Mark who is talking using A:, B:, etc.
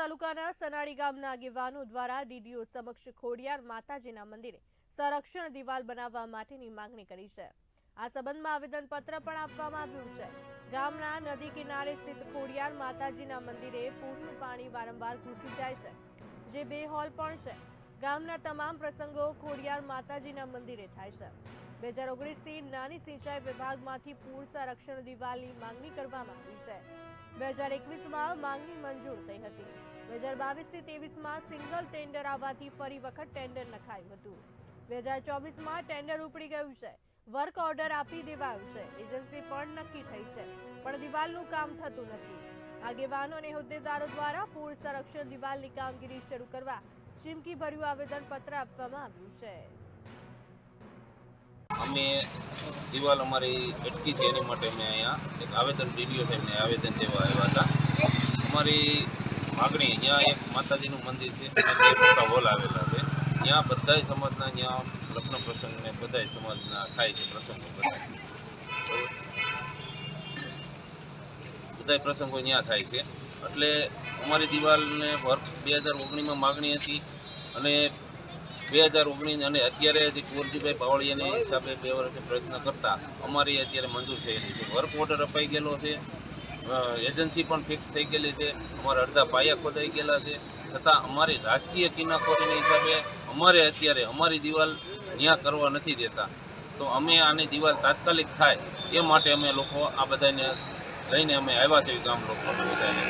A: તાલુકાના સનાળી ગામના આગેવાનો દ્વારા ડીડીઓ સમક્ષ ખોડિયાર માતાજીના મંદિરે સંરક્ષણ દિવાલ બનાવવા માટેની માંગણી કરી છે. આ સંબંધમાં આવેદનપત્ર પણ આપવામાં આવ્યું છે. ગામના નદી કિનારે સ્થિત ખોડિયાર માતાજીના મંદિરે પૂરનું પાણી વારંવાર ઘૂસી જાય છે, જે બે હોલ પણ છે. ગામના તમામ પ્રસંગો ખોડિયાર માતાજીના મંદિરે થાય છે. બે હજાર ઓગણીસથી નાની સિંચાઈ વિભાગમાંથી પૂર સંરક્ષણ દિવાલની માંગણી કરવામાં આવી છે. બે હજાર એકવીસમાં માંગણી મંજૂર થઈ હતી. બે હજાર બાવીસથી ત્રેવીસમાં સિંગલ ટેન્ડર આવવાથી ફરી વખત ટેન્ડર નખાયું હતું. બે હજાર ચોવીસમાં ટેન્ડર ઉપડી ગયું છે. વર્ક ઓર્ડર આપી દેવાયું છે. એજન્સી પણ નક્કી થઈ છે. પણ દિવાલનું કામ થતું નથી. આગેવાનો અને હોદ્દેદારો દ્વારા પૂર સંરક્ષણ દિવાલની કામગીરી શરૂ કરવા ચીમકી ભર્યું આવેદન પત્ર આપવામાં આવ્યું છે.
B: અમે દિવાલ અમારી અટકી છે એની માટે અમે અહીંયા એક આવેદન, ડીડીઓ સાહેબને આવેદન દેવા આવ્યા હતા. અમારી માગણી ત્યાં એક માતાજીનું મંદિર છે મોટા હોલ આવેલા છે. ત્યાં બધાય સમાજના ત્યાં લગ્ન પ્રસંગ ને બધાય સમાજના થાય છે પ્રસંગો બધા બધાય પ્રસંગો ત્યાં થાય છે. એટલે અમારી દિવાલને વર્ષ બે હજાર ઓગણીસમાં માગણી હતી અને બે હજાર ઓગણીસ અને અત્યારે જે કુંવરજીભાઈ પાવળિયાની હિસાબે બે વર્ષે પ્રયત્ન કરતા અમારી અત્યારે મંજૂર થયેલી છે. વર્ક ઓર્ડર અપાઈ ગયેલો છે. એજન્સી પણ ફિક્સ થઈ ગયેલી છે. અમારા અડધા પાયા ખોદાઈ ગયેલા છે. છતાં અમારી રાજકીય કિનાખોરીના હિસાબે અમારે અત્યારે અમારી દિવાલ ત્યાં કરવા નથી દેતા. તો અમે આની દિવાલ તાત્કાલિક થાય એ માટે અમે લોકો આ બધાને લઈને અમે આવ્યા છીએ ગામ લોકો બધાને.